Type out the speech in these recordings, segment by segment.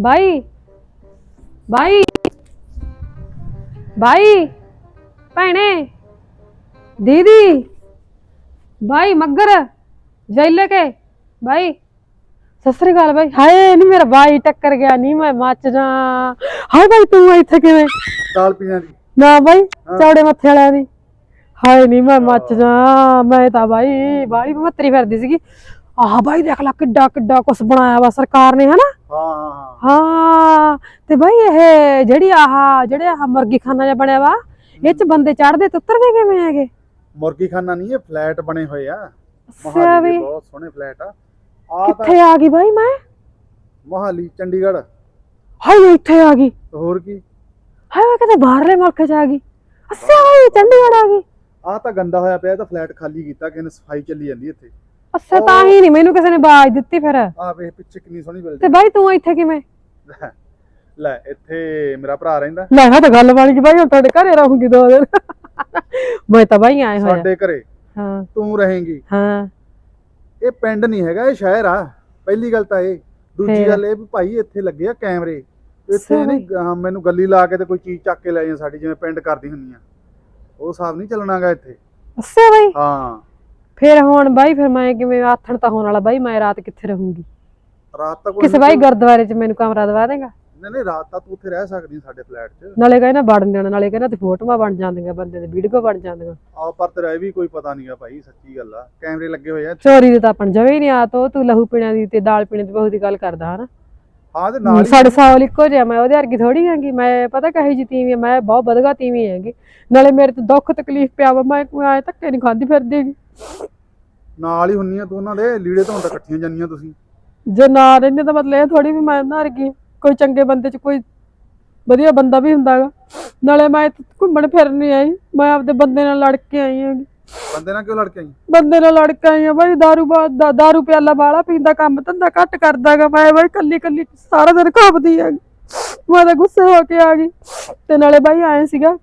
ਬਾਈ। ਬਾਈ। ਬਾਈ। ਭੈਣੇ। ਦੀਦੀ। ਬਾਈ ਮੱਗਰ। ਜੈਲੇ ਕੇ। ਬਾਈ। ਸਤਿ ਸ੍ਰੀ ਅਕਾਲ ਬਾਈ। ਹਾਏ ਨਹੀਂ ਮੇਰਾ ਬਾਈ ਟੱਕਰ ਗਿਆ ਨਹੀਂ ਮੈਂ ਮੱਚ ਜਾ। ਹਾਏ ਬਾਈ ਤੂੰ ਇੱਥੇ ਕਿਵੇਂ? ਦਾਲ ਪੀਆਂ ਦੀ ਨਾ ਬਾਈ ਚੌੜੇ ਮੱਥੇ ਵਾਲਿਆਂ ਦੀ। ਹਾਏ ਨਹੀਂ ਮੈਂ ਮੱਚ ਜਾ। ਮੈਂ ਤਾਂ ਬਾਈ ਬਾਈ ਮੱਤਰੀ ਫਿਰਦੀ ਸੀਗੀ। ਆਹ ਬਾਈ ਦੇਖ ਲੈ ਕਿੱਡਾ ਕਿੱਡਾ ਕੁਛ ਬਣਾਇਆ ਵਾ ਸਰਕਾਰ ਨੇ ਹਨਾ? ਹਾਂ ਹਾਂ ਤੇ ਬਾਈ ਇਹ ਜਿਹੜੀ ਆਹ ਜਿਹੜੇ ਆਹ ਮੁਰਗੀ ਖਾਨਾ ਜਿਹਾ ਬਣਿਆ ਵਾ ਇਹ ਚ ਬੰਦੇ ਚੜਦੇ ਤੇ ਉਤਰਦੇ ਕਿਵੇਂ ਹੈਗੇ? ਮੁਰਗੀ ਖਾਨਾ ਨਹੀਂ ਇਹ ਫਲੈਟ ਬਣੇ ਹੋਏ ਆ। ਅੱਛਾ ਮੋਹਾਲੀ ਦੇ ਵੀ। ਬਹੁਤ ਸੋਹਣੇ ਫਲੈਟ ਆ। ਆ ਤਾਂ ਕਿੱਥੇ ਆ ਗਈ ਬਾਈ ਮੈਂ? ਮੋਹਾਲੀ ਚੰਡੀਗੜ੍ਹ। ਹਾਏ ਇੱਥੇ ਆ ਗਈ। ਤੇ ਹੋਰ ਕੀ? ਹਾਏ ਮੈਂ ਕਿਤੇ ਬਾਹਰਲੇ ਮੁਲਕ ਚ ਆ ਗਈ। ਅੱਛਾ ਬਾਈ ਚੰਡੀਗੜ੍ਹ ਆ ਗਈ। ਆ ਤਾਂ ਗੰਦਾ ਹੋਇਆ ਪਿਆ ਇਹ ਤਾਂ ਫਲੈਟ ਖਾਲੀ ਕੀਤਾ ਕਿਸੇ ਨੇ ਸਫ਼ਾਈ ਚੱਲੀ ਜਾਂਦੀ ਇੱਥੇ। ਅੱਛਾ ਤਾਂ ਹੀ ਨਹੀਂ ਮੈਨੂੰ ਕਿਸੇ ਨੇ ਬਾਜ ਦਿੱਤੀ ਫਿਰ। ਆ ਵੇਖ ਪਿੱਛੇ ਕਿੰਨੀ ਸੋਹਣੀ ਤੇ ਬਿਲਡਿੰਗ ਬਾਈ ਤੂੰ ਇੱਥੇ ਕਿਵੇਂ? ਲੈ ਇੱਥੇ ਮੇਰਾ ਭਰਾ ਰਹਿੰਦਾ। ਲੈ ਆ ਤਾਂ ਗੱਲ ਵਾਲੀ ਕਿ ਬਾਈ ਹੁਣ ਤੁਹਾਡੇ ਘਰੇ ਰਹੂੰਗੀ ਦੋ ਦਿਨ। ਮੈਂ ਤਾਂ ਬਾਈ ਆਏ ਹੋਇਆ। ਸਾਡੇ ਘਰੇ। ਹਾਂ। ਤੂੰ ਰਹੇਂਗੀ। ਹਾਂ। ਇਹ ਪਿੰਡ ਨਹੀਂ ਹੈਗਾ ਇਹ ਸ਼ਹਿਰ ਆ। ਪਹਿਲੀ ਗੱਲ ਤਾਂ ਇਹ। ਦੂਜੀ? ਗੱਲ ਇਹ ਵੀ ਭਾਈ ਇੱਥੇ ਲੱਗੇ ਆ ਕੈਮਰੇ। ਇੱਥੇ ਨਹੀਂ ਮੈਨੂੰ ਗੱਲੀ ਲਾ ਕੇ ਤੇ ਕੋਈ ਚੀਜ਼ ਚੱਕ ਕੇ ਲੈ ਜਾਂ ਸਾਡੀ ਜਿਵੇਂ ਪਿੰਡ ਕਰਦੀ ਹੁੰਦੀਆਂ ਉਹ ਹਿਸਾਬ ਨਹੀਂ ਚੱਲਣਾਗਾ ਇੱਥੇ। ਅੱਛਾ ਬਾਈ। ਹਾਂ। ਫਿਰ ਹੁਣ ਬਾਈ ਫਿਰ ਮੈਂ ਕਿਵੇਂ ਆਥਣ ਤਾਂ ਹੋਣ ਵਾਲਾ ਬਾਈ ਮੈਂ ਰਾਤ ਕਿੱਥੇ ਰਹੂੰਗੀ? ਰਾਤ ਤਾਂ ਕੋਈ ਕਿਸੇ ਬਾਈ ਗੁਰਦੁਆਰੇ 'ਚ ਮੈਨੂੰ ਕਮਰਾ ਦਵਾ ਦੇਗਾ? ਨਹੀਂ ਨਹੀਂ ਰਾਤ ਤਾਂ ਤੂੰ ਉੱਥੇ ਰਹਿ ਸਕਦੀ ਆਂ ਸਾਡੇ ਫਲੈਟ 'ਚ। ਨਾਲੇ ਕਹਿੰਦਾ ਵੜਨ ਦੇਣਾ ਨਾਲੇ ਕਹਿੰਦਾ ਤੇ ਫੋਟੋਆਂ ਬਣ ਜਾਂਦੀਆਂ ਬੰਦੇ ਦੇ ਵੀਡੀਓ ਬਣ ਜਾਂਦੀਆਂ। ਆ ਪਰ ਤੇਰਾ ਇਹ ਵੀ ਕੋਈ ਪਤਾ ਨਹੀਂਗਾ ਭਾਈ ਸੱਚੀ ਗੱਲ ਆ। ਕੈਮਰੇ ਲੱਗੇ ਹੋਏ ਆ ਚੋਰੀ ਦੇ ਤਾਂ ਆਪਣ ਜਵੇ ਹੀ ਨਹੀਂ ਆ ਤੋ ਤੂੰ ਲਹੂ ਪੀਣਾ ਦੀ ਤੇ ਦਾਲ ਪੀਣੇ ਦੀ ਬਹੁਤ ਦੀ ਗੱਲ ਕਰਦਾ ਹਨਾ? ਹਾਂ ਤੇ ਨਾਲ ਹੀ ਸਾਡੇ ਸਾਲ ਇੱਕੋ ਜਿਹਾ ਮੈਂ ਉਹਦੇ ਵਰਗੀ ਥੋੜੀ ਹੈਗੀ ਮੈਂ ਪਤਾ ਕਹੀ ਜੀ ਤੀਵੀਂ ਆ, ਮੈਂ ਬਹੁਤ ਵਧਗਾ ਤੀਵੀਂ ਹੈਗੀ। ਨਾਲੇ ਮੇਰੇ ਤੇ ਦੁੱਖ ਤਕਲੀਫ ਪਿਆ ਵਾ ਮੈਂ ਕੋਈ ਐ ਧੱਕੇ ਨਹੀਂ ਖਾਂਦੀ ਫਿਰਦੀ ਹੈਗੀ। ਨਾਲ ਹੀ ਹੁੰਨੀਆਂ ਤੂੰ ਉਹਨਾਂ ਦੇ ਲੀੜੇ ਧੋਣ ਤਾਂ ਇਕੱਠੀਆਂ ਜਾਂਦੀਆਂ ਤੁਸੀਂ। ਜੇ ਨਾ ਰਹਿੰਦੇ ਤਾਂ ਮਤਲਬ ਇਹ ਥੋੜੀ ਵੀ ਮੈਂ ਵਰਗੀ ਹਾਂ। ਕੋਈ ਚੰਗੇ ਬੰਦੇ ਚ ਕੋਈ ਵਧੀਆ ਬੰਦਾ ਵੀ ਹੁੰਦਾਗਾ ਨਾਲੇ ਮੈਂ ਇੱਥੇ ਘੁੰਮਣ ਫਿਰਨ ਨਹੀਂ ਆਈ ਮੈਂ ਆਪਦੇ ਬੰਦੇ ਨਾਲ ਲੜ ਕੇ ਆਈ ਹਾਂ ਬੰਦੇ ਨਾਲ ਕਿਉਂ ਲੜ ਕੇ ਆਈ? ਬੰਦੇ ਨਾਲ ਲੜ ਕੇ ਆਈ ਹਾਂ ਬਾਈ ਦਾ ਦਾਰੂ ਪਿਆਲਾ ਵਾਲਾ ਪੀਂਦਾ ਕੰਮ ਧੰਦਾ ਘੱਟ ਕਰਦਾਗਾ ਮੈਂ ਬਾਈ ਕੱਲੀ ਕੱਲੀ ਸਾਰਾ ਦਿਨ ਘੁੰਮਦੀ ਆ ਮੈਂ ਤਾਂ ਗੁੱਸੇ ਹੋ ਕੇ ਆ ਗਈ। ਤੇ ਨਾਲੇ ਬਾਈ ਆਏ ਸੀਗਾ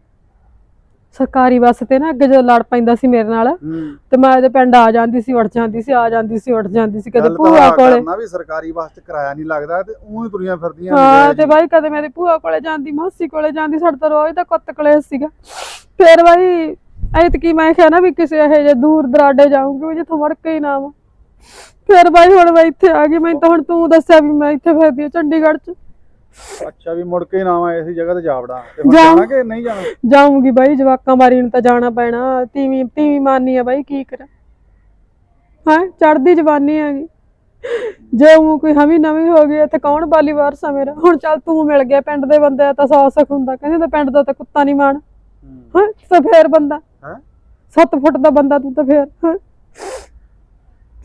ਸਰਕਾਰੀ ਬੱਸ ਤੇ ਨਾ ਅੱਗੇ ਜਦੋਂ ਲੜ ਪੈਂਦਾ ਸੀ ਮੇਰੇ ਨਾਲ ਹੂੰ। ਤੇ ਮੈਂ ਇਹਦੇ ਪਿੰਡ ਆ ਜਾਂਦੀ ਸੀ ਉੱਠ ਜਾਂਦੀ ਸੀ ਆ ਜਾਂਦੀ ਸੀ ਉੱਠ ਜਾਂਦੀ ਸੀ ਕਦੇ ਭੂਆ ਕੋਲੇ। ਕਰਨਾ ਵੀ ਸਰਕਾਰੀ ਬੱਸ 'ਚ ਕਿਰਾਇਆ ਨਹੀਂ ਲੱਗਦਾ ਤੇ ਉਹ ਹੀ ਤੁਰੀਆਂ ਫਿਰਦੀਆਂ ਹਾਂ ਤੇ। ਬਾਈ ਕਦੇ ਮੇਰੀ ਭੂਆ ਕੋਲੇ ਜਾਂਦੀ ਮਾਸੀ ਕੋਲੇ ਜਾਂਦੀ ਸਾਡੇ ਤਾਂ ਰੋਜ਼ ਦਾ ਕੁੱਤ ਕਲੇਸ਼ ਸੀਗਾ। ਫੇਰ ਬਾਈ ਐਤਕੀ ਮੈਂ ਕਿਹਾ ਨਾ ਵੀ ਕਿਸੇ ਇਹ ਜੇ ਦੂਰ ਦਰਾਡੇ ਜਾਊਂਗੀ ਵੀ ਜਿੱਥੋਂ ਵੜ ਕੇ ਹੀ ਨਾ ਆਵਾਂ। ਫੇਰ ਬਾਈ ਹੁਣ ਮੈਂ ਇੱਥੇ ਆ ਗਈ ਮੈਨੂੰ ਤਾਂ ਹੁਣ ਤੂੰ ਦੱਸਿਆ ਵੀ ਮੈਂ ਇੱਥੇ ਫਿਰਦੀ ਹਾਂ ਚੰਡੀਗੜ੍ਹ 'ਚ। ਅੱਛਾ ਵੀ ਮੁੜ ਕੇ ਨਾ ਆਵਾਂ ਇਸੇ ਜਗ੍ਹਾ ਤੇ ਜਾਵੜਾ ਤੇ ਹੁਣ ਜਾਣਾ ਕਿ ਨਹੀਂ ਜਾਣਾ? ਜਾਊਂਗੀ ਬਾਈ ਜਵਾਕਾਂ ਮਾਰੀ ਨੂੰ ਤਾਂ ਜਾਣਾ ਪੈਣਾ। ਤੀਵੀਂ ਤੀਵੀਂ ਮਾਨੀ ਆ ਬਾਈ ਕੀ ਕਰਾਂ? ਹਾਂ ਚੜਦੀ ਜਵਾਨੀ ਹੈਗੀ ਜੇ ਉਹ ਕੋਈ ਹਵੀ ਨਵੀਂ ਹੋ ਗਈ ਇੱਥੇ ਕੌਣ ਬਾਲੀ ਵਾਰਸ ਆ ਮੇਰਾ? ਹੁਣ ਚੱਲ ਤੂੰ ਮਿਲ ਗਿਆ ਪਿੰਡ ਦੇ ਬੰਦੇ ਤਾਂ ਸੌ ਸੁੱਖ ਹੁੰਦਾ। ਕਹਿੰਦੇ ਤਾਂ ਪਿੰਡ ਦਾ ਤਾਂ ਕੁੱਤਾ ਨਹੀਂ ਮਾਣ। ਹੂੰ। ਤਾਂ ਫੇਰ ਬੰਦਾ। ਹੈਂ? 7 ਫੁੱਟ ਦਾ ਬੰਦਾ ਤੂੰ ਤਾਂ ਫੇਰ।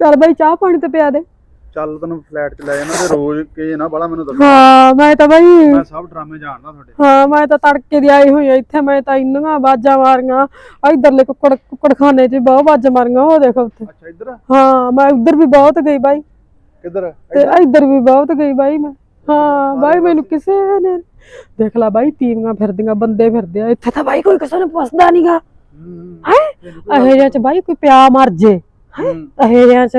ਚੱਲ ਬਾਈ ਚਾਹ ਪਾਣੀ ਤੇ ਪਿਆ ਦੇ। ਚੱਲ ਤੈਨੂੰ ਫਲੈਟ 'ਚ ਲੈ ਜਾਣਾ ਤੇ ਰੋਜ਼ ਕੇ ਨਾ ਬਾਲਾ ਮੈਨੂੰ ਦੱਸੋ। ਹਾਂ ਮੈਂ ਤਾਂ ਬਾਈ ਮੈਂ ਸਭ ਡਰਾਮੇ ਜਾਣਦਾ ਤੁਹਾਡੇ। ਹਾਂ ਮੈਂ ਤਾਂ ਤੜਕੇ ਦੀ ਆਈ ਹੋਈ ਆ ਇੱਥੇ ਮੈਂ ਤਾਂ ਇੰਨੀਆਂ ਆਵਾਜ਼ਾਂ ਮਾਰੀਆਂ। ਇਧਰਲੇ ਕੁੱਕੜ ਕੁੱਕੜਖਾਨੇ 'ਚ ਬਹੁਤ ਆਵਾਜ਼ਾਂ ਮਾਰੀਆਂ ਉਹ ਦੇਖੋ ਉੱਥੇ। ਅੱਛਾ ਇੱਧਰ? ਆ? ਹਾਂ ਮੈਂ ਉਧਰ ਵੀ ਬਹੁਤ ਗਈ ਬਾਈ। ਕਿੱਧਰ? ਤੇ ਇੱਧਰ ਵੀ ਬਹੁਤ ਗਈ ਬਾਈ ਮੈਂ। ਹਾਂ ਬਾਈ ਮੈਨੂੰ ਕਿਸੇ ਨੇ ਦੇਖ ਲਾ ਬਾਈ ਤੀਵੀਆਂ ਫਿਰਦੀਆਂ ਬੰਦੇ ਫਿਰਦੇ ਆ। ਇੱਥੇ ਤਾਂ ਬਾਈ ਕੋਈ ਕਿਸੇ ਨੂੰ ਪੁੱਛਦਾ ਨਹੀਂਗਾ ਹੂੰ ਹੈ। ਇਹੋ ਜਿਹਾ ਚ ਬਾਈ ਕੋਈ ਪਿਆ ਮਰ ਜੇ। ਹੂੰ। ਇਹੋ ਜਿਹਾ ਚ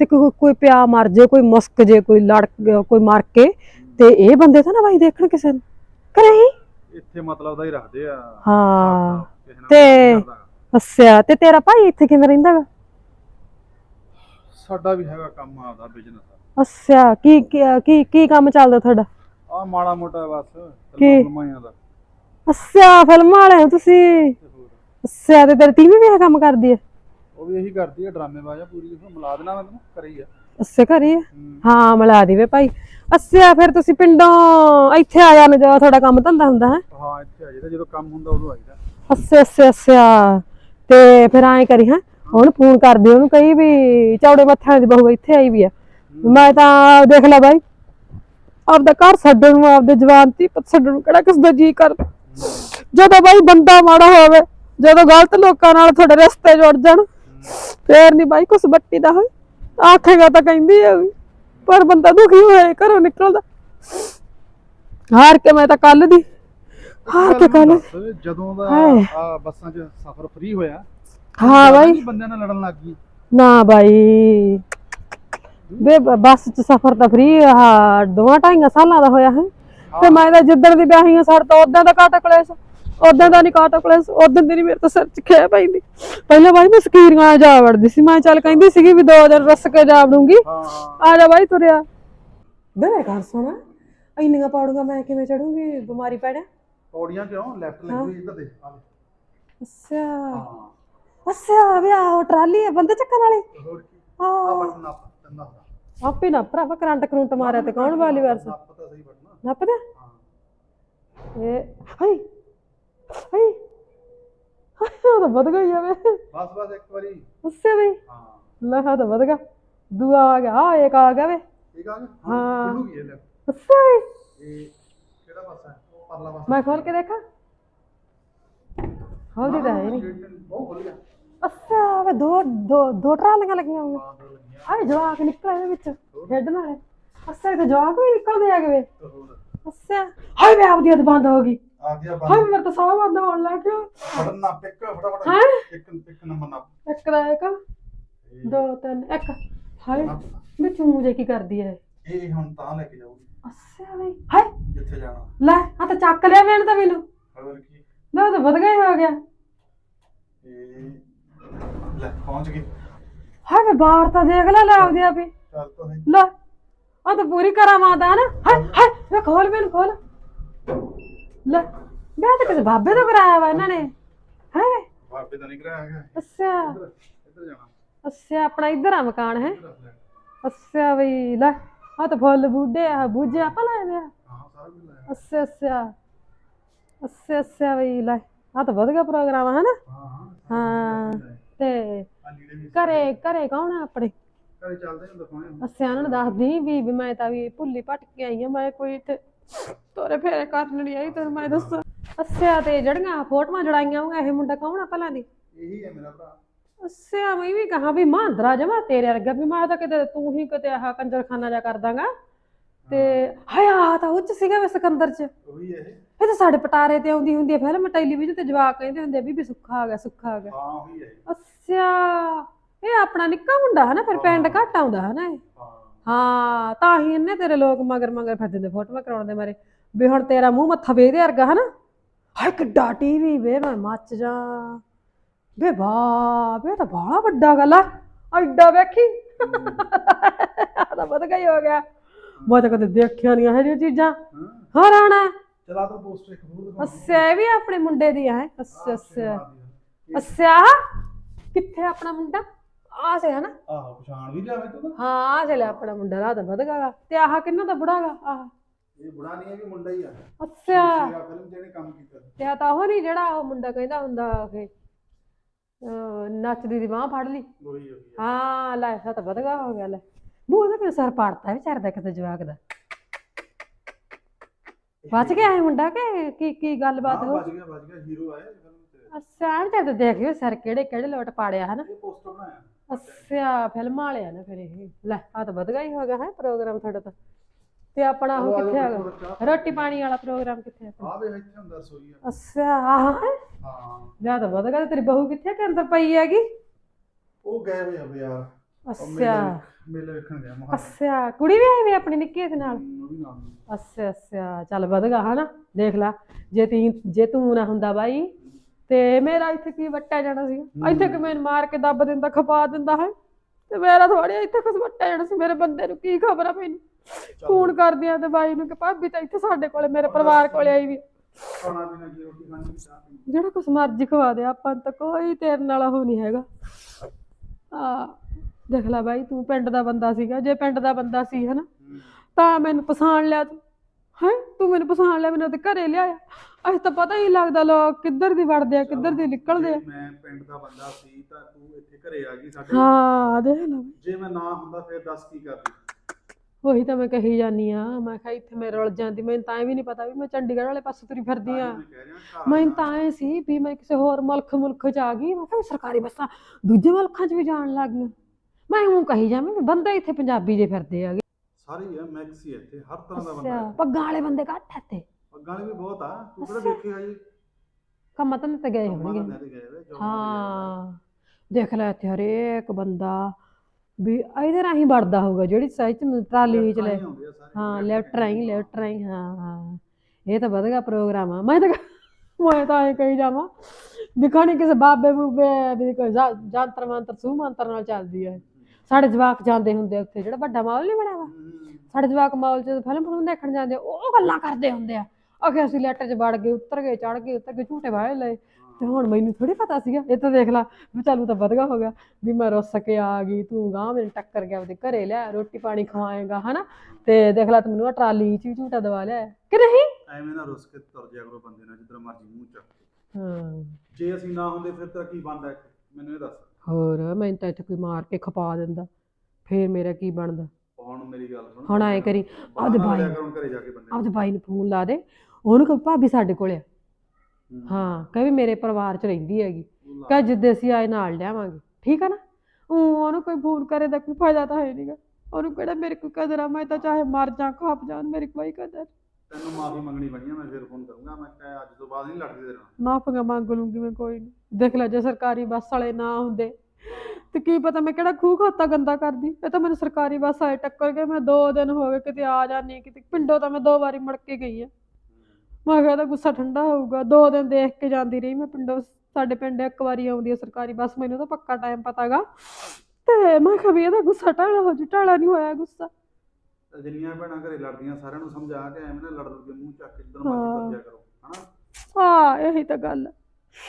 ਤੇ ਕੋਈ ਕੋਈ ਪਿਆ ਮਰ ਜੇ ਕੋਈ ਮੁਸਕ ਜੇ ਕੋਈ ਲੜ ਕੋਈ ਮਰ ਕੇ ਤੇ ਇਹ ਬੰਦੇ ਤਾਂ ਨਾ ਬਾਈ ਦੇਖਣ ਕਿਸੇ ਨੂੰ। ਕਰੇ ਇੱਥੇ ਮਤਲਬ ਦਾ ਹੀ ਰੱਖਦੇ ਆ। ਹਾਂ। ਤੇ-। ਅੱਛਾ ਤੇ ਤੇਰਾ ਭਾਈ ਇੱਥੇ ਕਿਵੇਂ ਰਹਿੰਦਾ ਗਾ? ਸਾਡਾ ਵੀ ਹੈਗਾ ਕੰਮ ਆਪਦਾ ਬਿਜ਼ਨਸ ਅੱਛਾ ਕੀ ਕੀ- ਕੀ ਕੰਮ ਚੱਲਦਾ ਤੁਹਾਡਾ? ਆ ਮਾੜਾ ਮੋਟਾ ਬਸ? ਫਿਲਮਾਂ ਦਾ। ਅੱਛਾ ਫਿਲਮਾਂ ਵਾਲੇ ਤੁਸੀਂ। ਅੱਛਾ ਤੇ ਤੇਰੀ ਟੀਵੀ ਵੀ ਇਹ ਕੰਮ ਕਰਦੀ ਹੈ ਉਹ ਵੀ ਇਹੀ ਕਰਦੀ ਆ ਡਰਾਮੇ ਬਾਜਾ ਪੂਰੀ ਜਿਹਾ ਮਿਲਾ ਦੇਣਾ ਮੈਂ ਤੈਨੂੰ ਕਰੀ ਆ। ਅੱਛਾ ਘਰੇ ਹੈ ਹੂੰ। ਹਾਂ ਮਿਲਾ ਦੇਵੇ ਭਾਈ। ਅੱਛਾ ਫਿਰ ਤੁਸੀਂ ਪਿੰਡੋਂ ਇੱਥੇ ਆ ਜਾਂਦੇ ਜਦੋਂ ਤੁਹਾਡਾ ਕੰਮ ਧੰਦਾ ਹੁੰਦਾ ਹੈ? ਹਾਂ ਇੱਥੇ ਆ ਜਾਂਦਾ ਜਦੋਂ ਕੰਮ ਹੁੰਦਾ ਉਦੋਂ ਆਈਦਾ। ਅੱਛਾ ਅੱਛਾ ਅੱਛਾ ਤੇ ਫਿਰ ਐਂ ਕਰੀ ਹਾਂ? ਉਹਨੂੰ ਫੋਨ ਕਰਦੀ ਉਹਨੂੰ ਕਹੀ ਵੀ ਚੌੜੇ ਮੱਥਾਂ ਦੀ ਬਹੂ ਇੱਥੇ ਆਈ ਵੀ ਆ। ਮੈਂ ਤਾਂ ਦੇਖ ਲੈ ਬਾਈ। ਆਪਦਾ ਘਰ ਛੱਡਣ ਨੂੰ ਆਪਦੇ ਜਵਾਨ ਤੀ ਪੁੱਤ ਛੱਡਣ ਨੂੰ ਕਿਹੜਾ ਕਿਸ ਦਾ ਜੀ ਕਰ ਜਦੋਂ ਬਾਈ ਬੰਦਾ ਮਾੜਾ ਹੋਵੇ ਜਦੋਂ ਗਲਤ ਲੋਕਾਂ ਨਾਲ ਤੁਹਾਡੇ ਰਸਤੇ ਜੁੜ ਜਾਣ ਫੇਰ ਨਹੀਂ ਬਾਈ ਕੁਛ ਬੱਟੀ ਦਾ ਹੋਏ। ਆਖੇਗਾ ਤਾਂ ਕਹਿੰਦੀ ਹੈ ਵੀ। ਪਰ ਬੰਦਾ ਦੁਖੀ ਹੋਏ ਘਰੋਂ ਨਿਕਲਦਾ। ਹਾਰ ਕੇ ਮੈਂ ਤਾਂ ਕੱਲ ਦੀ ਹਾਰ ਕੇ ਕੱਲ ਜਦੋਂ ਦਾ। ਆ ਬੱਸਾਂ 'ਚ ਸਫ਼ਰ ਫ੍ਰੀ ਹੋਇਆ ਹਾਂ ਬਾਈ। ਬੰਦਿਆਂ ਨਾਲ ਲੜਨ ਲੱਗ ਗਈ? ਨਾ ਬਾਈ। ਵੇ ਬ- ਬੱਸ 'ਚ ਸਫ਼ਰ ਤਾਂ ਫ੍ਰੀ ਆ ਦੋਵਾਂ ਢਾਈਆਂ ਸਾਲਾਂ ਦਾ ਹੋਇਆ ਹੈ। ਤੇ ਮੈਂ ਤਾਂ ਜਿੱਦਣ ਦੀ ਵਿਆਹੀ ਆ ਸੜ ਤਾਂ ਉਦੋਂ ਦਾ ਕਾਟਾ ਕਲੇਸ਼ ਉਦੋਂ ਦਾ ਨਹੀਂ ਕਾਟਾ ਕਲੇਸ਼ ਉਦੋਂ ਦੀ ਨੀ ਮੇਰੇ ਤਾਂ ਸਿਰ 'ਚ ਖੇ ਪੈਂਦੀ। ਪਹਿਲਾਂ ਬਾਈ ਮੈਂ ਸਕੀਰੀਆਂ ਜਾ ਵੜਦੀ ਸੀ ਮੈਂ ਚੱਲ ਕਹਿੰਦੀ ਸੀਗੀ ਵੀ ਦੋ ਦਿਨ ਰਸ ਕੇ ਜਾ ਵੜੂੰਗੀ। ਆ ਜਾ ਬਾਈ ਤੁਰਿਆ। ਬੇ ਘਰ ਸੋਣਾ। ਇੰਨੀਆਂ ਪੌੜੀਆਂ ਮੈਂ ਕਿਵੇਂ ਚੜੂੰਗੀ? ਬਿਮਾਰੀ ਪੈਣਾ ਪੌੜੀਆਂ ਕਿਉਂ? ਲੈਫਟ ਲੱਗੀ ਇੱਧਰ ਦੇ ਆ ਲੈ। ਅੱਛਾ। ਹਾਂ। ਅੱਛਾ ਵੀ ਆਹ ਟਰਾਲੀ ਹੈ ਬੰਦੇ ਚੱਕਣ ਵਾਲੀ? ਹੋਰ ਕੀ? ਆ ਬਟਨ ਨੱਪ ਆਪੇ ਨਾ ਭਰਾਵਾ ਕਰੰਟ ਕਰੰਟ ਮਾਰਿਆ ਤੇ ਕੌਣ ਵਾਲੀ ਵਾਰ ਨੱਪ ਤਾਂ ਸਹੀ ਬਟਨ। ਨੱਪਦਾ? ਇਹ ਹਾਈ ਹਾਈ ਉਹ ਤਾਂ ਵਧ ਗਈ ਆ ਵੇ। ਬਸ ਬਸ ਇੱਕ ਵਾਰੀ। ਉਸੇ ਵੀ ਹਾਂ। ਲੈ ਹਾਂ ਤਾਂ ਵਧ ਗਿਆ। ਦੂਆ ਆ ਗਿਆ ਆ ਇੱਕ ਆ ਗਿਆ ਵੇ। ਠੀਕ ਆ ਗਿਆ ਹਾਂ। ਖੁੱਲੂਗੀ ਇਹ ਲੈ ਉਸੇ ਵੀ ਇਹ ਕਿਹੜਾ ਪਾਸਾ ਹੈ ਉਹ ਪਰਲਾ ਪਾਸਾ ਮੈਂ ਖੋਲ ਕੇ ਦੇਖਾਂ। ਖੋਲਦੀ ਤਾਂ ਹੈ ਨਹੀਂ। ਬਹੁਤ ਖੁੱਲ ਗਿਆ। ਅੱਛਾ ਵੇ ਦੋ ਦੋ ਦੋ ਟਰਾਲੀਆਂ ਲੱਗੀਆਂ ਹੋਈਆਂ। ਹਾਂ ਦੋ ਲੱਗੀਆਂ। ਆਏ ਜਵਾਕ ਨਿਕਲ ਇਹਦੇ ਵਿੱਚ ਖੇਡਣ ਵਾਲੇ। ਅੱਛਾ ਇਹ ਜਵਾਕ ਵੀ ਨਿਕਲਦੇ ਆ ਗਏ ਤੇ ਹੋਰ? ਅੱਛਾ ਹਾਏ ਵੇ ਆਪਦੀ ਹੱਦ ਬੰਦ ਹੋ ਗਈ। ਆ ਗਿਆ ਹਾਏ ਮੇਰੇ ਤਾਂ ਸਾਹ ਬੰਦ ਹੋਣ ਲੱਗ ਗਿਆ। ਬਟਨ ਨੱਪ ਇੱਕ ਫਟਾਫਟ ਹੈਂ? ਇੱਕ ਇੱਕ ਨੰਬਰ ਨੱਪ। ਇੱਕ ਦਾ ਇੱਕ ਦੋ ਤਿੰਨ ਇੱਕ। ਹਾਏ ਨੱਪ। ਮੈਂ ਚੂੰ ਜੇ ਕੀ ਕਰਦੀ ਐ। ਇਹ ਹੁਣ ਤਾਂ ਲੈ ਕੇ ਜਾਊਗੀ। ਅੱਛਾ ਵੇ ਹਾਏ। ਜਿੱਥੇ ਜਾਣਾ। ਲੈ ਆ ਤਾਂ ਚੱਕ ਲਿਆ ਮੈਨ ਤਾਂ ਮੈਨੂੰ। ਹੋਰ ਕੀ? ਲੈ ਉਹ ਤਾਂ ਵਧ ਗਿਆ ਹੀ ਹੋ ਗਿਆ। ਇਹ ਲੈ ਪਹੁੰਚ ਗਈ। ਹਾਏ ਵੇ ਬਾਹਰ ਤਾਂ ਦੇਖ ਲੈ ਲੈ ਚੱਲ ਤਾਂ ਸਹੀ। ਲੈ ਆ ਤਾਂ ਪੂਰੀ ਕਰਾਮਾਤ ਆ ਨਾ। ਹਾਏ ਹਾਏ ਵੇ ਖੋਲ ਮੈਨੂੰ ਖੋਲ। ਲੈ ਮੈਂ ਤਾਂ ਕਿਸੇ ਬਾਬੇ ਤੋਂ ਕਰਾਇਆ ਵਾ ਇਹਨਾਂ ਨੇ। ਹਾਏ ਬਾਬੇ ਤਾਂ ਨਹੀਂ ਕਰਾਇਆ ਹੈਗਾ। ਅੱਛਾ। ਇੱਧਰ ਇੱਧਰ ਜਾਣਾ। ਅੱਛਾ ਆਪਣਾ ਇੱਧਰ ਆ ਮਕਾਨ ਹੈ। ਅੱਛਾ ਬਈ ਲੈ ਆ ਤਾਂ ਫੁੱਲ ਬੂਡੇ ਆ ਬੂਝੇ ਆਪਾਂ ਲਾਏ ਵੇ ਆ। ਹਾਂ ਸਾਰਾ ਕੁਝ ਲਾਇਆ। ਅੱਛਾ ਅੱਛਾ। ਅੱਛਾ ਅੱਛਾ ਬਈ ਲੈ ਆ ਤਾਂ ਵਧ ਗਿਆ ਪ੍ਰੋਗਰਾਮ ਹੈ ਨਾ ਹਾਂ ਹਾਂ। ਹਾਂ ਤੇ ਘਰੇ ਘਰੇ ਕੌਣ ਆ ਆਪਣੇ? ਘਰੇ ਚੱਲਦੇ ਹਾਂ ਦਿਖਾਉਣੇ ਅੱਛਾ ਉਹਨਾਂ ਨੂੰ ਦੱਸਦੀ ਵੀ ਵੀ ਮੈਂ ਤਾਂ ਵੀ ਭੁੱਲੀ ਭਟਕ ਕੇ ਆਈ ਆ ਮੈਂ ਕੋਈ ਤੇ ਤੋਰੇ ਫੇਰੇ ਕਰਨ ਨਹੀਂ ਆਈ ਤੈਨੂੰ ਮੈਂ ਦੱਸਾਂ। ਅੱਛਾ ਤੇ ਜਿਹੜੀਆਂ ਫੋਟੋਆਂ ਜੜਾਈਆਂ ਹੋਈਆਂ ਇਹ ਮੁੰਡਾ ਕੌਣ ਆ ਪਹਿਲਾਂ ਦੀ? ਇਹੀ ਹੈ ਮੇਰਾ ਭਰਾ। ਅੱਛਾ ਮੈਂ ਵੀ ਕਹਾ ਵੀ ਮਾਂਦਰਾ ਜਮਾ ਤੇਰੇ ਵਰਗਾ ਵੀ ਮੈਂ ਤਾਂ ਕਿਤੇ ਤੂੰ ਹੀ ਕਿਤੇ ਆਹ ਕੰਜਰਖਾਨਾ ਜਾ ਕਰ ਦਾਂਗਾ। ਤੇ ਹਾਇਆ ਤਾਂ ਉੱਚ ਸੀਗਾ ਵੇ ਸਿਕੰਦਰ ਚ। ਉਹੀ ਹੈ ਇਹ। ਇਹ ਤਾਂ ਸਾਡੇ ਪਟਾਰੇ ਤੇ ਆਉਂਦੀ ਹੁੰਦੀ ਹੈ ਫਿਲਮ ਟੈਲੀਵਿਜ਼ਨ ਤੇ ਜਵਾਕ ਕਹਿੰਦੇ ਹੁੰਦੇ ਆ ਵੀ ਵੀ ਸੁੱਖਾ ਆ ਗਿਆ ਸੁੱਖਾ ਆ ਗਿਆ। ਹਾਂ ਉਹੀ ਹੈ ਇਹ। ਅੱਛਾ ਇਹ ਆਪਣਾ ਨਿੱਕਾ ਮੁੰਡਾ ਹੈ ਨਾ ਫਿਰ ਪਿੰਡ ਘੱਟ ਆਉਂਦਾ ਹੈ ਨਾ ਇਹ। ਹਾਂ। ਹਾਂ ਤਾਂ ਹੀ ਇਹਨੇ ਤੇਰੇ ਲੋਕ ਮਗਰ ਮਗਰ ਫਿਰਦੇ ਨੇ ਫੋਟੋਆਂ ਕਰਾਉਣ ਦੇ ਮਾਰੇ। ਵੀ ਹੁਣ ਤੇਰਾ ਮੂੰਹ ਮੱਥਾ ਵੇਦੇ ਵਰਗਾ ਹੈ ਨਾ ਹਾਏ ਕਿੱਡਾ ਟੀਵੀ ਵੇ ਮੈਂ ਮੱਚ ਜਾ। ਵੇ ਬਾਪ ਇਹ ਤਾਂ ਬਾਹਲਾ ਵੱਡਾ ਗੱਲ ਆ। ਐਡਾ ਵੇਖੀ। ਆ ਤਾਂ ਵਧ ਗਈ ਹੋ ਗਿਆ। ਮੈਂ ਤਾਂ ਕਦੇ ਦੇਖਿਆ ਨਹੀਂ ਇਹ ਜਿਹੀਆਂ ਚੀਜ਼ਾਂ। ਹਾਂ। ਰਾਣਾ। ਚਲਾ ਤਾਂ ਪੋਸਟਰ ਇੱਕ ਹੋਰ ਦਿਖਾ। ਇਹ ਵੀ ਆਪਣੇ ਮੁੰਡੇ ਦੀ ਹੈ? ਅੱਛਾ ਅੱਛਾ ਕਿੱਥੇ ਆਪਣਾ ਮੁੰਡਾ? ਆ ਸੇ ਹੈ ਨਾ ਆਹੋ ਪਛਾਣ ਵੀ ਲਿਆਵੇ ਤੂੰ ਤਾਂ। ਹਾਂ ਆ ਚਲਿਆ ਆਪਣਾ ਮੁੰਡਾ ਰਾਤ ਵਧ ਗਿਆ ਤੇ ਆਹ ਕਿੰਨਾ ਦਾ ਬੁੜਾਗਾ ਆਹ। ਇਹ ਬੁੜਾ ਨਹੀਂ ਹੈ ਵੀ ਮੁੰਡਾ ਹੀ ਆ। ਅੱਛਾ। ਮੇਰਾ ਫਿਲਮ ਜਿਹਨੇ ਕੰਮ ਕੀਤਾ। ਤੇ ਆ ਤਾਂ ਉਹ ਨਹੀਂ ਜਿਹੜਾ ਉਹ ਮੁੰਡਾ ਕਹਿੰਦਾ ਹੁੰਦਾ ਕਿ ਅਹ, ਨੱਚਦੀ ਦੀ ਬਾਹ ਫੜ ਲਈ। ਉਹੀ ਉਹੀ ਹਾਂ ਲੈ ਇਹ ਤਾਂ ਵਧਗਾ ਹੋ ਗਿਆ ਲੈ। ਮੂੰਹ ਦਾ ਕਿਉਂ ਸਰ ਪਾੜਤਾ ਵਿਚਾਰ ਦਾ ਕਿਤੇ ਜਵਾਕ ਦਾ? ਬਚ ਗਿਆ ਇਹ ਮੁੰਡਾ ਕਿ ਕੀ ਕੀ ਗੱਲਬਾਤ ਹਾਂ ਹੋ ਬਚ ਗਿਆ ਬਚ ਗਿਆ ਹੀਰੋ ਆਇਆ ਫਿਲਮ ਅੱਛਾ ਇਹ ਤਾਂ ਦੇਖਿਓ ਸਰ ਕਿਹੜੇ ਕਿਹੜੇ ਲੋਟ ਪਾੜਿਆ ਹਨਾ। ਇਹ ਪੋਸਟਰ ਬਣਾਇਆ। ਅੱਛਾ ਫਿਲਮਾਂ ਵਾਲੇ ਆ ਨਾ ਫਿਰ ਇਹ। ਲੈ ਆ ਤਾਂ ਵਧਗਾ ਹੀ ਹੋ ਗਿਆ ਹੈ ਪ੍ਰੋਗਰਾਮ ਤੁਹਾਡਾ ਤਾਂ। ਤੇ ਆਪਣਾ ਉਹ ਕਿੱਥੇ ਹੈਗਾ ਰੋਟੀ ਪਾਣੀ ਵਾਲਾ ਪ੍ਰੋਗਰਾਮ ਕਿੱਥੇ ਹੈ ਆ ਵੇ ਇੱਥੇ ਹੁੰਦਾ ਸੋਈ ਆ। ਅੱਛਾ ਆਹ ਹਾਂ? ਜਾਂ ਤਾਂ ਵਧਗਾ ਤੇ ਤੇਰੀ ਬਹੂ ਕਿੱਥੇ ਕਿ ਅੰਦਰ ਪਈ ਹੈਗੀ। ਉਹ ਗਏ ਹੋਏ ਆ ਯਾਰ ਅੱਛਾ। ਮੇਲੇ- ਵੇਖਣ ਗਿਆ ਮਹਾ ਅੱਛਾ ਕੁੜੀ ਵੀ ਆਈ ਵੀ ਆਪਣੀ ਨਿੱਕੀ ਦੇ ਨਾਲ? ਅੱਛਾ ਅੱਛਾ। ਚੱਲ ਵਧਗਾ ਹਨਾ। ਦੇਖ ਲੈ ਜੇ ਤੀ ਜੇ ਤੂੰ ਨਾ ਹੁੰਦਾ ਬਾਈ ਤੇ ਮੇਰਾ ਇੱਥੇ ਕੀ ਵੱਟਿਆ ਜਾਣਾ ਸੀ? ਇੱਥੇ ਕਿ ਮੈਨੂੰ ਮਾਰ ਕੇ ਦੱਬ ਦਿੰਦਾ ਖਪਾ ਦਿੰਦਾ ਹੈ? ਤੇ ਮੇਰਾ ਥੋੜੀ ਇੱਥੇ ਕੁਝ ਵੱਟਿਆ ਜਾਣਾ ਸੀ ਮੇਰੇ ਬੰਦੇ ਨੂੰ ਕੀ ਖਬਰ ਆ ਮੈਨੂੰ? ਫੋਨ ਕਰਦਿਆਂ ਤੇ ਬਾਈ ਨੂੰ ਕਿ ਭਾਬੀ ਤਾਂ ਇੱਥੇ ਸਾਡੇ ਕੋਲੇ ਮੇਰੇ ਪਰਿਵਾਰ ਕੋਲੇ ਆਈ ਵੀ। ਜਿਹੜਾ ਕੁਛ ਮਰਜ਼ੀ ਖਵਾ ਦੇ ਆਪਾਂ ਤਾਂ ਕੋਈ ਤੇਰੇ ਨਾਲ ਉਹ ਨਹੀਂ ਹੈਗਾ। ਆ ਦੇਖ ਲੈ ਬਾਈ ਤੂੰ ਪਿੰਡ ਦਾ ਬੰਦਾ ਸੀਗਾ ਜੇ ਪਿੰਡ ਦਾ ਬੰਦਾ ਸੀ ਹਨਾ? ਤਾਂ ਮੈਨੂੰ ਪਛਾਣ ਲਿਆ ਤੂੰ। ਹੈ? ਤੂੰ ਮੈਨੂੰ ਪਛਾਣ ਲਿਆ ਮੈਨੂੰ ਤੇ ਘਰੇ ਲਿਆਇਆ। ਅਸੀਂ ਤਾਂ ਪਤਾ ਹੀ ਨਹੀਂ ਲੱਗਦਾ ਲੋਕ ਕਿੱਧਰ ਦੀ ਵੜਦੇ ਆ ਕਿੱਧਰ ਦੀ ਨਿਕਲਦੇ ਆ। ਜੇ ਮੈਂ ਪਿੰਡ ਦਾ ਬੰਦਾ ਸੀ ਤਾਂ ਤੂੰ ਇੱਥੇ ਘਰੇ ਆ ਗਈ ਸਾਡੇ ਹਾਂ ਦੇਖ ਲੈ ਬਈ। ਜੇ ਮੈਂ ਨਾ ਹੁੰਦਾ ਫਿਰ ਦੱਸ ਕੀ ਕਰਦੀ ਉਹੀ ਤਾਂ ਮੈਂ ਕਹੀ ਜਾਨੀ ਆ ਮੈਂ ਕਿਹਾ ਇੱਥੇ ਮੈਂ ਰੁਲ ਜਾਂਦੀ ਮੈਨੂੰ ਤਾਂ ਇਹ ਵੀ ਨਹੀਂ ਪਤਾ ਵੀ ਮੈਂ ਚੰਡੀਗੜ੍ਹ ਵਾਲੇ ਪਾਸੇ ਤੁਰੀ ਫਿਰਦੀ ਆ। ਮੈਂ ਕਹਿ ਰਿਹਾ ਘਰ ਮੈਨੂੰ ਤਾਂ ਐ ਸੀ ਵੀ ਮੈਂ ਕਿਸੇ ਹੋਰ ਮੁਲਕ ਮੁਲਕ ਚ ਆ ਗਈ ਮੈਂ ਕਿਹਾ ਵੀ ਸਰਕਾਰੀ ਬੱਸਾਂ ਦੂਜੇ ਮੁਲਕਾਂ ਚ ਵੀ ਜਾਣ ਲੱਗ ਗਈਆਂ। ਮੈਂ ਉਹ ਕਹੀ ਜਾਵਾਂ ਵੀ ਬੰਦੇ ਇੱਥੇ ਪੰਜਾਬੀ ਜੇ ਫਿਰਦੇ ਆਗੇ ਸਾਰੀ ਆ ਮੈਕਸੀ ਹੈ ਇੱਥੇ ਹਰ ਤਰ੍ਹਾਂ ਦਾ ਬੰਦਾ ਅੱਛਾ ਹੈ। ਪੱਗਾਂ ਵਾਲੇ ਬੰਦੇ ਘੱਟ ਆ ਇੱਥੇ? ਅੱਗਾਂ ਵਾਲੇ ਵੀ ਬਹੁਤ ਆ ਤੂੰ ਕਿਹੜਾ ਦੇਖੇਗਾ ਜੀ ਕੰਮ ਤਾਂ ਤੇ ਗਏ ਕੰਮਾਂ ਹੋਣਗੇ। ਤੇ ਗਏ ਵੇ ਹਾਂ। ਦੇਖ ਲੈ ਇੱਥੇ ਹਰੇਕ ਬੰਦਾ ਵੀ ਇਹਦੇ ਰਾਹੀਂ ਵੜਦਾ ਹੋਊਗਾ ਜਿਹੜੀ ਸਾਈਜ਼ ਚ ਟਰਾਲੀ ਚ ਲੈ ਹਾਂ ਲੈਫਟ ਰਾਈਂ ਲੈਫਟ ਰਾਈਂ ਹਾਂ ਹਾਂ। ਇਹ ਤਾਂ ਵਧੀਆ ਪ੍ਰੋਗਰਾਮ ਆ। ਮੈਂ ਤਾਂ ਮੈਂ ਤਾਂ ਇਹ ਕਹੀ ਜਾਵਾਂ ਵੀ ਖਾਣੀ ਕਿਸੇ ਬਾਬੇ ਬੂਬੇ ਵੀ ਕੋਈ ਜਾ- ਜਾਂਤਰ ਮੰਤਰ ਸੂ ਮੰਤਰ ਨਾਲ ਚੱਲਦੀ ਹੈ ਸਾਡੇ ਜਵਾਕ ਜਾਂਦੇ ਹੁੰਦੇ ਆ ਉੱਥੇ ਜਿਹੜਾ ਵੱਡਾ ਮਾਹੌਲ ਨਹੀਂ ਬਣਿਆ ਵਾ। ਸਾਡੇ ਜਵਾਕ ਮਾਹੌਲ 'ਚ ਫਿਲਮ ਫਿਲਮ ਦੇਖਣ ਜਾਂਦੇ ਆ, ਉਹ ਗੱਲਾਂ ਕਰਦੇ ਹੁੰਦੇ ਆ। ਅਖੇ ਅਸੀਂ ਲੈਟਰ 'ਚ ਵੜ ਗਏ ਉੱਤਰ ਗਏ ਚੜ ਗਏ ਉੱਤਰ ਗਏ ਝੂਟੇ ਵਾਲੇ ਲਏ। ਤੇ ਹੁਣ ਮੈਨੂੰ ਥੋੜੀ ਪਤਾ ਸੀਗਾ ਇਹ ਤਾਂ ਦੇਖ ਲਾ ਵੀ ਚੱਲ ਤਾਂ ਵਧੀਆ ਹੋ ਗਿਆ ਵੀ ਮੈਂ ਰੁੱਸ ਕੇ ਆ ਗਈ ਤੂੰ ਗਾਂ ਮੈਨੂੰ ਟੱਕਰ ਗਿਆ ਉਹਦੇ ਘਰੇ ਲਿਆ ਰੋਟੀ ਪਾਣੀ ਖਵਾਏਗਾ ਹਨਾ? ਤੇ ਦੇਖ ਲਾ ਤੂੰ ਮੈਨੂੰ ਆਹ ਟਰਾਲੀ 'ਚ ਵੀ ਝੂਟਾ ਦਵਾ ਲਿਆ ਕਿ ਨਹੀਂ? ਐਵੇਂ ਨਾ ਰੁੱਸ ਕੇ ਤੁਰ ਜਿਆ ਕਰੋ ਬੰਦੇ ਨਾਲ ਜਿੱਦਾਂ ਮਰਜ਼ੀ ਮੂੰਹ ਚੱਕ। ਕੇ। ਹਾਂ। ਜੇ ਅਸੀਂ ਨਾ ਹੁੰਦੇ ਫਿਰ ਤਾਂ ਕੀ ਬਣਦਾ ਇੱਥੇ? ਮੈਨੂੰ ਇਹ ਦੱਸ। ਹੋਰ ਮੈਨੂੰ ਤਾਂ ਇੱਥੇ ਕੋਈ ਮਾਰ ਕੇ ਖਪਾ ਦਿੰਦਾ। ਫੇਰ ਮੇਰਾ ਕੀ ਬਣਦਾ? ਹੁਣ ਮੇਰੀ ਗੱਲ ਸੁਣ। ਹੁਣ ਐਂ ਕਰੀ, ਆਪਦੇ ਭਾਈ- ਲਿਆ ਕਰੋ ਘਰੇ ਜਾ ਕੇ ਬੰਦੇ ਆਪਦੇ ਬਾਈ ਨੂੰ ਫੋਨ ਲਾ ਦੇ ਉਹਨੂੰ ਕਹੋ ਭਾਬੀ ਸਾਡੇ ਕੋਲੇ ਆ। ਹਾਂ। ਕਹੇ ਵੀ ਮੇਰੇ ਪਰਿਵਾਰ 'ਚ ਰਹਿੰਦੀ ਹੈਗੀ। ਕਹ ਜਿੱਦੇ ਅਸੀਂ ਆਏ ਨਾਲ ਲਿਆਵਾਂਗੇ। ਠੀਕ ਆ ਨਾ? ਉਹਨੂੰ ਕੋਈ ਫੋਨ ਕਰੇ ਤਾਂ ਕੋਈ ਫਾਇਦਾ ਤਾਂ ਹੈ ਨਹੀਂਗਾ ਉਹਨੂੰ ਕਿਹੜਾ ਮੇਰੇ ਕੋਈ ਕਦਰ ਆ ਮੈਂ ਤਾਂ ਚਾਹੇ ਮਰ ਜਾ ਖਾਪ ਜਾਣ ਮੇਰੀ ਕੋਈ ਕਦਰ। ਤੈਨੂੰ ਮਾਫੀ ਮੰਗਣੀ ਬਣੀ ਆ, ਮੈਂ ਫਿਰ ਫੋਨ ਕਰੂੰਗਾ, ਮੈਂ ਕਿਹਾ ਅੱਜ ਤੋਂ ਬਾਅਦ ਨਹੀਂ ਲੜਦੀ ਤੇਰੇ ਨਾਲ। ਮਾਫੀਆਂ ਮੰਗ ਲੂੰਗੀ ਮੈਂ ਕੋਈ ਨਹੀਂ। ਦੇਖ ਲੈ ਜੇ ਸਰਕਾਰੀ ਬੱਸ ਵਾਲੇ ਨਾ ਹੁੰਦੇ, ਤੇ ਕੀ ਪਤਾ ਮੈਂ ਕਿਹੜਾ ਖੂਹ ਖਾਤਾ ਗੰਦਾ ਕਰਦੀ। ਇਹ ਤਾਂ ਮੈਨੂੰ ਸਰਕਾਰੀ ਬੱਸ ਆਏ ਟੱਕਰ ਗਏ, ਮੈਂ ਦੋ ਦਿਨ ਹੋ ਗਏ ਕਿਤੇ ਆ ਜਾਣੀ ਕਿਤੇ ਪਿੰਡੋਂ ਤਾਂ ਮੈਂ ਦੋ ਵਾਰੀ ਮੁੜ ਕੇ ਗਈ ਆ ਮੈਂ ਕਿਹਾ ਇਹਦਾ ਗੁੱਸਾ ਠੰਡਾ ਹੋਊਗਾ, ਦੋ ਦਿਨ ਦੇਖ ਕੇ ਜਾਂਦੀ ਰਹੀ ਮੈਂ ਪਿੰਡੋਂ। ਸਾਡੇ ਪਿੰਡ ਇੱਕ ਵਾਰੀ ਆਉਂਦੀ ਹੈ ਸਰਕਾਰੀ ਬੱਸ, ਮੈਨੂੰ ਤਾਂ ਪੱਕਾ ਟਾਈਮ ਪਤਾਗਾ ਤੇ ਮੈਂ ਕਿਹਾ ਵੀ ਇਹਦਾ ਗੁੱਸਾ ਟਾਲਾ ਹੋ ਜੂ ਟਾਲਾ ਨਹੀਂ ਹੋਇਆ ਗੁੱਸਾ। ਤੇ ਜਿੰਨੀਆਂ ਭੈਣਾਂ ਘਰੇ ਲੜਦੀਆਂ ਸਾਰਿਆਂ ਨੂੰ ਸਮਝਾ ਕੇ ਐਵੇਂ ਨਾ ਲੜ ਲੜ ਕੇ ਮੂੰਹ ਚੱਕ ਕੇ ਜਿੱਦਾਂ ਹਾਂ। ਮਰਜ਼ੀ ਤੁਰ ਕਰੋ ਹਨਾ? ਹਾਂ ਇਹੀ ਤਾਂ ਗੱਲ। ਆ।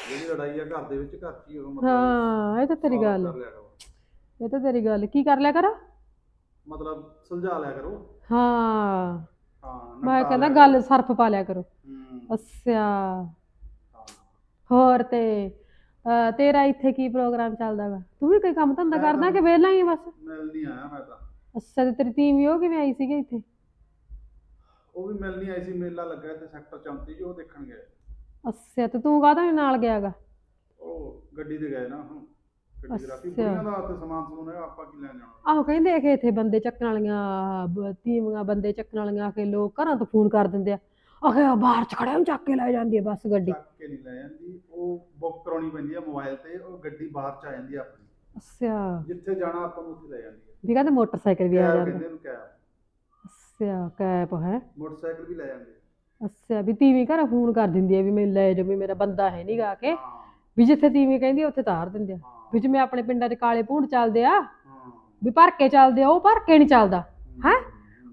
ਜਿਹੜੀ ਲੜਾਈ ਆ ਘਰ ਦੇ ਵਿੱਚ ਘਰ 'ਚ ਹੀ ਉਹ ਹਾਂ ਇਹ ਤਾਂ ਤੇਰੀ solve ਗੱਲ। ਕਰ ਲਿਆ ਕਰੋ। ਇਹ ਤਾਂ ਤੇਰੀ ਗੱਲ। ਕੀ ਕਰ ਲਿਆ ਕਰ? ਮਤਲਬ ਸੁਲਝਾ ਲਿਆ ਕਰੋ। ਹਾਂ। ਹਾਂ ਮੈਂ ਨਿਪਟਾ ਕਹਿੰਦਾ ਲਿਆ ਗੱਲ ਸਰਫ ਪਾ ਲਿਆ ਕਰੋ। ਅੱਛਾ। ਹਾਂ। ਹੋਰ ਤੇ ਅਹ, ਤੇਰਾ ਇੱਥੇ ਕੀ ਪ੍ਰੋਗਰਾਮ ਚੱਲਦਾ ਵਾ? ਤੂੰ ਵੀ ਕੋਈ ਕੰਮ ਧੰਦਾ ਕਰਦਾ ਕਿ ਵਿਹਲਾ ਹੀ ਆ ਬਸ? ਮਿਲ ਨਹੀਂ ਆਇਆ ਮੈਂ ਤਾਂ। ਅੱਛਾ ਤੇ ਤੇਰੀ ਟੀਮ ਵੀ ਉਹ ਕਿਵੇਂ ਆਈ ਸੀਗੀ ਇੱਥੇ? ਉਹ ਵੀ ਮਿਲ ਨਹੀਂ ਆਈ ਸੀ ਮੇਲਾ ਲੱਗਾ ਤੇ ਸੈਕਟਰ 34 ਜੋ ਦੇਖਣ ਗਏ ਅੱਛਾ ਤੇ ਤੂੰ ਕਾਹਦਾ ਨਾਲ ਗਿਆਗਾ ਉਹ ਗੱਡੀ ਤੇ ਗਏ ਨਾ ਹੁਣ ਗੱਡੀ ਤੇ ਰਾਤੀ। ਅੱਛਾ। ਬੁੜੀਆਂ ਦਾ ਤੇ ਸਮਾਨ ਸਮੂਨ ਹੈਗਾ ਆਪਾਂ ਕੀ ਲੈਣ ਜਾਣਾ? ਆਹੋ ਕਹਿੰਦੇ ਆ ਕਿ ਇੱਥੇ ਬੰਦੇ ਚੱਕਣ ਵਾਲੀਆਂ ਬ- ਬੰਦੇ ਚੱਕਣ ਵਾਲੀਆਂ ਆ ਕੇ ਲੋਕ ਘਰਾਂ ਤੋਂ ਫੋਨ ਕਰ ਦਿੰਦੇ ਆ। ਆਖੇ ਆ ਬਾਹਰ ਚ ਖੜਿਆ ਨੂੰ ਚੱਕ ਕੇ ਲੈ ਜਾਂਦੀ ਆ ਬੱਸ ਗੱਡੀ। ਚੱਕ ਕੇ ਨਹੀਂ ਲੈ ਜਾਂਦੀ ਉਹ ਬੁੱਕ ਕਰਾਉਣੀ ਪੈਂਦੀ ਹੈ ਮੋਬਾਈਲ ਤੇ ਉਹ ਗੱਡੀ ਬਾਹਰ ਚ ਆ ਜਾਂਦੀ ਹੈ ਆਪਣੀ। ਅੱਛਾ। ਜਿੱਥੇ ਜਾਣਾ ਆਪਾਂ ਨੂੰ ਉੱਥੇ ਲੈ ਜਾਂਦੀ ਹੈ ਵੀ ਕਹਿੰਦੇ ਮੋਟਰਸਾਈਕਲ ਵੀ ਆ ਕੈਬ ਜਾਂਦਾ। ਕਹਿੰਦੇ ਉਹਨੂੰ ਕੈਬ। ਅੱਛਾ ਕੈਪ ਹੈ। ਮੋਟਰਸਾਈਕਲ ਵੀ ਲੈ ਜਾਂਦੇ। ਅੱਛਾ ਵੀ ਤੀਵੀਂ ਘਰ ਫੋਨ ਕਰ ਦਿੰਦੀ ਆ ਵੀ ਮੈਨੂੰ ਲੈ ਜਾਓ ਵੀ ਮੇਰਾ ਬੰਦਾ ਹੈ ਨਹੀਂਗਾ ਕੇ। ਹਾਂ। ਵੀ ਜਿੱਥੇ ਤੀਵੀਂ ਕਹਿੰਦੀ ਆ ਉੱਥੇ ਤਾਰ ਦਿੰਦੇ ਆ। ਹਾਂ। ਵੀ ਜਿਵੇਂ ਆਪਣੇ ਪਿੰਡਾਂ 'ਚ ਕਾਲੇ ਭੂੰਡ ਚੱਲਦੇ ਆ ਹਾਂ। ਵੀ ਭਰ ਕੇ ਚੱਲਦੇ ਆ ਉਹ ਭਰ ਕੇ ਨਹੀਂ ਚੱਲਦਾ ਹੈਂ?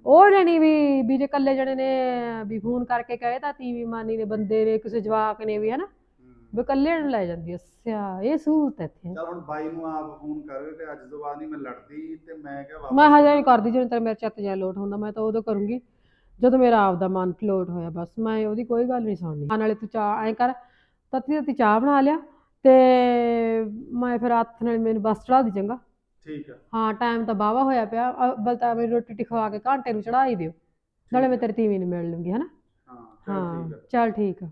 ਉਹ ਜਣੀ ਵੀ ਵੀ ਜੇ ਇਕੱਲੇ ਜਣੇ ਨੇ ਵੀ ਫੋਨ ਕਰਕੇ ਕਹੇ ਤਾਂ ਤੀਵੀਂ ਮਾਨੀ ਨੇ ਬੰਦੇ ਨੇ ਕਿਸੇ ਜਵਾਕ ਨੇ ਵੀ ਹਨਾ। ਵੀ ਇਕੱਲੇ ਨੂੰ ਲੈ ਜਾਂਦੀ ਆ। ਅੱਛਾ ਇਹ ਸਹੂਲਤ ਹੈ ਇੱਥੇ। ਚੱਲ ਹੁਣ ਬਾਈ ਨੂੰ ਆਪ ਫੋਨ ਕਰ ਤੇ ਅੱਜ ਤੋਂ ਬਾਅਦ ਨਹੀਂ ਮੈਂ ਲੜਦੀ ਤੇ ਮੈਂ ਕਿਹਾ ਵਾਪਸ ਮੈਂ ਹਜੇ ਨਹੀਂ ਕਰਦੀ ਜਦੋਂ ਤੱਕ ਮੇਰਾ ਚਿੱਤ ਜਿਹਾ ਲੋਟ ਹੁੰਦਾ ਮੈਂ ਤਾਂ ਉਦੋਂ ਕਰੂੰਗੀ ਜਦੋਂ ਮੇਰਾ ਆਪ ਦਾ ਮਨ ਲੋਟ ਹੋਇਆ ਬਸ ਮੈਂ ਉਹਦੀ ਕੋਈ ਗੱਲ ਨਹੀਂ ਸੁਣਨੀ। ਆ ਨਾਲੇ ਤੂੰ ਚਾਹ ਐਂ ਕਰ ਤੱਤੀ ਤੱਤੀ ਚਾਹ ਬਣਾ ਲਿਆ ਤੇ ਮੈਂ ਫਿਰ ਹੱਥ ਨਾਲ ਮੈਨੂੰ ਬਸ ਚੜਾ ਦੀ ਚੰਗਾ। ਠੀਕ ਆ। ਹਾਂ ਟਾਈਮ ਤਾਂ ਬਾਵਾ ਹੋਇਆ ਪਿਆ ਅਵਲ ਤਾਂ ਮੇਰੀ ਰੋਟੀ ਟੀ ਖਵਾ ਕੇ ਘੰਟੇ ਨੂੰ ਚੜਾ ਹੀ ਦਿਓ। ਨਾਲੇ ਮੈਂ ਤੇਰੀ ਤੀਵੀਂ ਨੂੰ ਮਿਲ ਲੂੰਗੀ ਹਨਾ? ਹਾਂ ਚੱਲ ਹਾਂ ਠੀਕ ਆ। ਚੱਲ ਠੀਕ ਆ।